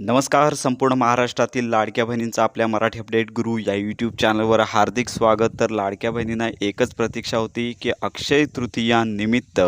नमस्कार संपूर्ण महाराष्ट्रातील लाडक्या बहिणींचं आपल्या मराठी अपडेट गुरु या यूट्यूब चॅनलवर हार्दिक स्वागत. तर लाडक्या बहिणींना एकच प्रतीक्षा होती की अक्षय तृतीया निमित्त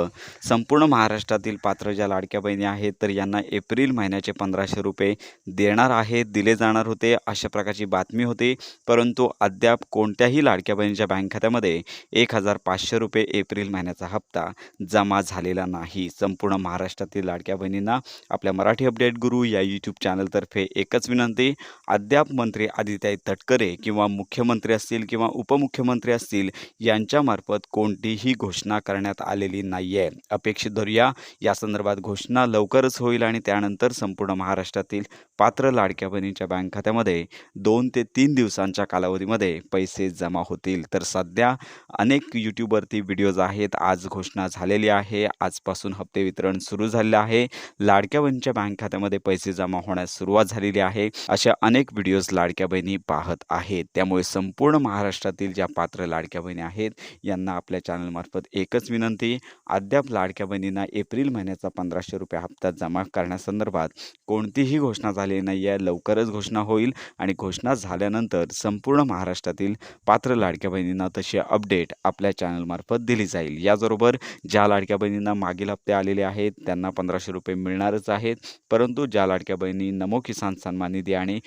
संपूर्ण महाराष्ट्रातील पात्र ज्या लाडक्या बहिणी आहेत तर यांना एप्रिल महिन्याचे पंधराशे रुपये देणार आहेत दिले जाणार होते अशा प्रकारची बातमी होती. परंतु अद्याप कोणत्याही लाडक्या बहिणीच्या बँक खात्यामध्ये एक हजार पाचशे रुपये एप्रिल महिन्याचा हप्ता जमा झालेला नाही. संपूर्ण महाराष्ट्रातील लाडक्या बहिणींना आपल्या मराठी अपडेट गुरु या यूट्यूब चॅनल चॅनलतर्फे एकच विनंती अद्याप मंत्री आदित्य तटकरे किंवा मुख्यमंत्री असतील किंवा उपमुख्यमंत्री असतील यांच्यामार्फत कोणतीही घोषणा करण्यात आलेली नाही आहे अपेक्षित धरूया या संदर्भात घोषणा लवकरच होईल आणि त्यानंतर संपूर्ण महाराष्ट्रातील पात्र लाडक्या बहिणीच्या बँक खात्यामध्ये दोन ते तीन दिवसांच्या कालावधीमध्ये पैसे जमा होतील. तर सध्या अनेक यूट्यूबवरती व्हिडिओज आहेत. आज घोषणा झालेली आहे. आजपासून हप्ते वितरण सुरू झालेलं आहे. लाडक्या बहिणीच्या बँक खात्यामध्ये पैसे जमा होण्यास सुरुवात झालेली आहे. अशा अनेक व्हिडिओज लाडक्या बहिणी पाहत आहेत. त्यामुळे संपूर्ण महाराष्ट्रातील ज्या पात्र लाडक्या बहिणी आहेत यांना आपल्या चॅनलमार्फत एकच विनंती. अद्याप लाडक्या बहिणींना एप्रिल महिन्याचा पंधराशे रुपये हप्ता जमा करण्यासंदर्भात कोणतीही घोषणा झाली नाही आहे लवकरच घोषणा होईल आणि घोषणा झाल्यानंतर संपूर्ण महाराष्ट्रातील पात्र लाडक्या बहिणींना तशी अपडेट आपल्या चॅनलमार्फत दिली जाईल. याचबरोबर ज्या लाडक्या बहिणींना मागील हप्ते आलेले आहेत त्यांना पंधराशे रुपये मिळणारच आहेत. परंतु ज्या लाडक्या बहिणी नमो किसान सन्मान निधी आणि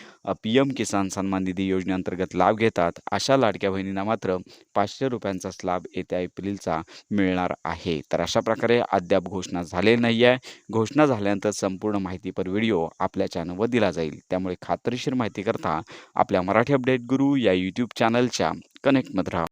पी एम किसान सन्मान निधी योजनेअंतर्गत लाभ घेतात अशा लाडक्या बहिणींना मात्र पाचशे रुपयांचा लाभ येत्या एप्रिलचा मिळणार आहे. तर अशा प्रकारे अद्याप घोषणा झालेली नाही आहे घोषणा झाल्यानंतर संपूर्ण माहितीपर व्हिडिओ आपल्या चॅनलवर दिला जाईल. त्यामुळे खात्रीशीर माहिती करता आपल्या मराठी अपडेट गुरु या यूट्यूब चॅनलच्या कनेक्टमध्ये राहा.